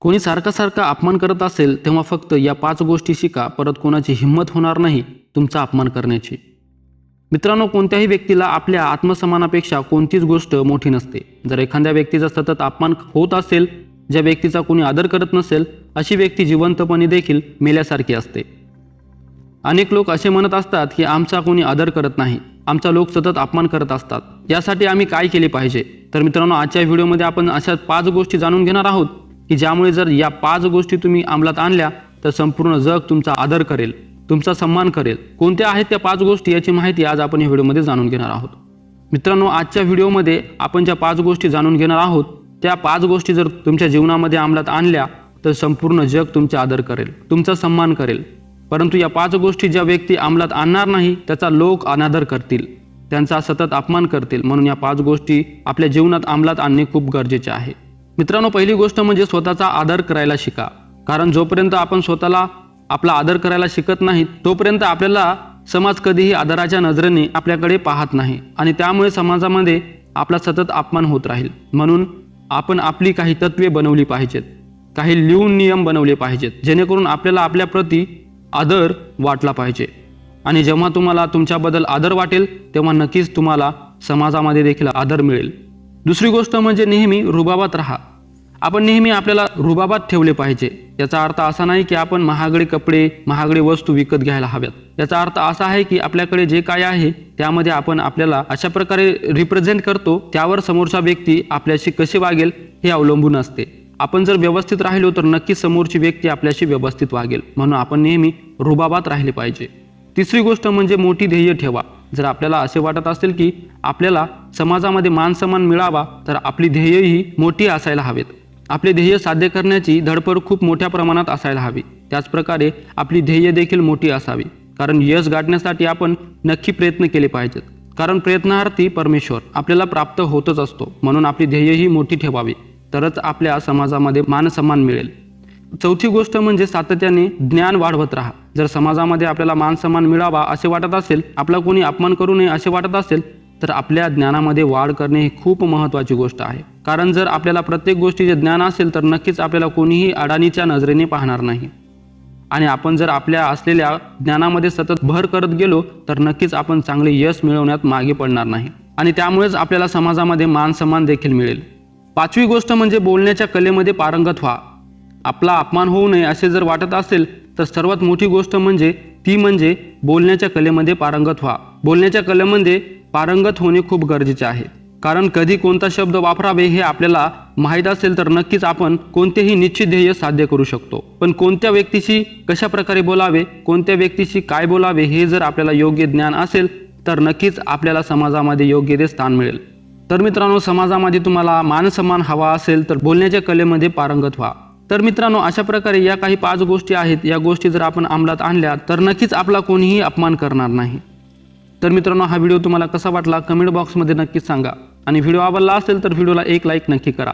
कोणी सारखा सारखा अपमान करत असेल तेव्हा फक्त या पाच गोष्टी शिका. परत कोणाची हिंमत होणार नाही तुमचा अपमान करण्याची. मित्रांनो कोणत्याही व्यक्तीला आपल्या आत्मसमानापेक्षा कोणतीच गोष्ट मोठी नसते. जर एखाद्या व्यक्तीचा सतत अपमान होत असेल ज्या व्यक्तीचा कोणी आदर करत नसेल अशी व्यक्ती जिवंतपणे देखील मेल्यासारखी असते. अनेक लोक असे म्हणत असतात की आमचा कोणी आदर करत नाही. आमचा लोक सतत अपमान करत असतात. यासाठी आम्ही काय केले पाहिजे? तर मित्रांनो आजच्या व्हिडिओमध्ये आपण अशा पाच गोष्टी जाणून घेणार आहोत. की ज्यामुळे जर या पाच गोष्टी तुम्ही अंमलात आणल्या तर संपूर्ण जग तुमचा आदर करेल तुमचा सन्मान करेल. कोणत्या आहेत त्या पाच गोष्टी याची माहिती आज आपण या व्हिडिओमध्ये जाणून घेणार आहोत. मित्रांनो आजच्या व्हिडिओमध्ये आपण ज्या पाच गोष्टी जाणून घेणार आहोत त्या पाच गोष्टी जर तुमच्या जीवनामध्ये अंमलात आणल्या तर संपूर्ण जग तुमचा आदर करेल तुमचा सन्मान करेल. परंतु या पाच गोष्टी ज्या व्यक्ती अंमलात आणणार नाही त्याचा लोक अनादर करतील. त्यांचा सतत अपमान करतील. म्हणून या पाच गोष्टी आपल्या जीवनात अंमलात आणणे खूप गरजेचे आहे. मित्रांनो पहिली गोष्ट म्हणजे स्वतःचा आदर करायला शिका. कारण जोपर्यंत आपण स्वतःला आपला आदर करायला शिकत नाही तोपर्यंत आपल्याला समाज कधीही आदराच्या नजरेने आपल्याकडे पाहत नाही आणि त्यामुळे समाजामध्ये आपला सतत अपमान होत राहील. म्हणून आपण आपली काही तत्वे बनवली पाहिजेत. काही लिहून नियम बनवले पाहिजेत. जेणेकरून आपल्याला आपल्या प्रती आदर वाटला पाहिजे. आणि जेव्हा तुम्हाला तुमच्याबद्दल आदर वाटेल तेव्हा नक्कीच तुम्हाला समाजामध्ये देखील आदर मिळेल. दुसरी गोष्ट म्हणजे नेहमी रुबाबात राहा. आपण नेहमी आपल्याला रुबाबात ठेवले पाहिजे. याचा अर्थ असा नाही की आपण महागडे कपडे महागडे वस्तू विकत घ्यायला हव्यात. याचा अर्थ असा आहे की आपल्याकडे जे काय आहे त्यामध्ये आपण आपल्याला अशा प्रकारे रिप्रेझेंट करतो त्यावर समोरचा व्यक्ती आपल्याशी कशी वागेल हे अवलंबून असते. आपण जर व्यवस्थित राहिलो तर नक्कीच समोरची व्यक्ती आपल्याशी व्यवस्थित वागेल. म्हणून आपण नेहमी रुबाबात राहिले पाहिजे. तिसरी गोष्ट म्हणजे मोठी ध्येय ठेवा. जर आपल्याला असे वाटत असेल की आपल्याला समाजामध्ये मानसन्मान मिळावा तर आपली ध्येयही मोठी असायला हवेत. आपले ध्येय साध्य करण्याची धडपड खूप मोठ्या प्रमाणात असायला हवी. त्याचप्रकारे आपली ध्येय देखील मोठी असावी. कारण यश गाठण्यासाठी आपण नक्की प्रयत्न केले पाहिजेत. कारण प्रयत्नार्थी परमेश्वर आपल्याला प्राप्त होतच असतो म्हणून आपली ध्येयही मोठी ठेवावी. तरच आपल्या समाजामध्ये मानसन्मान मिळेल. चौथी गोष्ट म्हणजे सातत्याने ज्ञान वाढवत राहा. जर समाजामध्ये आपल्याला मानसन्मान मिळावा असे वाटत असेल आपला कोणी अपमान करू नये असे वाटत असेल तर आपल्या ज्ञानामध्ये वाढ करणे ही खूप महत्त्वाची गोष्ट आहे. कारण जर आपल्याला प्रत्येक गोष्टीचे ज्ञान असेल तर नक्कीच आपल्याला कोणीही अडाणीच्या नजरेने पाहणार नाही. आणि आपण जर आपल्या असलेल्या ज्ञानामध्ये सतत भर करत गेलो तर नक्कीच आपण चांगले यश मिळवण्यात मागे पडणार नाही. आणि त्यामुळेच आपल्याला समाजामध्ये मान सन्मान देखील मिळेल. पाचवी गोष्ट म्हणजे बोलण्याच्या कलेमध्ये पारंगत व्हा. आपला अपमान होऊ नये असे जर वाटत असेल तर सर्वात मोठी गोष्ट म्हणजे ती म्हणजे बोलण्याच्या कलेमध्ये पारंगत व्हा. बोलण्याच्या कलेमध्ये पारंगत होणे खूप गरजेचे आहे. कारण कधी कोणता शब्द वापरावे हे आपल्याला माहीत असेल तर नक्कीच आपण कोणतेही निश्चित ध्येय साध्य करू शकतो. पण कोणत्या व्यक्तीशी कशा प्रकारे बोलावे कोणत्या व्यक्तीशी काय बोलावे हे जर आपल्याला योग्य ज्ञान असेल तर नक्कीच आपल्याला समाजामध्ये योग्य ते स्थान मिळेल. तर मित्रांनो समाजामध्ये तुम्हाला मानसन्मान हवा असेल तर बोलण्याच्या कलेमध्ये पारंगत व्हा. तर मित्रांनो अशा प्रकारे या काही पाच गोष्टी आहेत. या गोष्टी जर आपण अंमलात आणल्या तर नक्कीच आपला कोणीही अपमान करणार नाही. तर मित्रांनो हा व्हिडिओ तुम्हाला कसा वाटला? कमेंट बॉक्समध्ये नक्कीच सांगा. आणि व्हिडिओ आवडला असेल तर व्हिडिओला एक लाईक नक्की करा.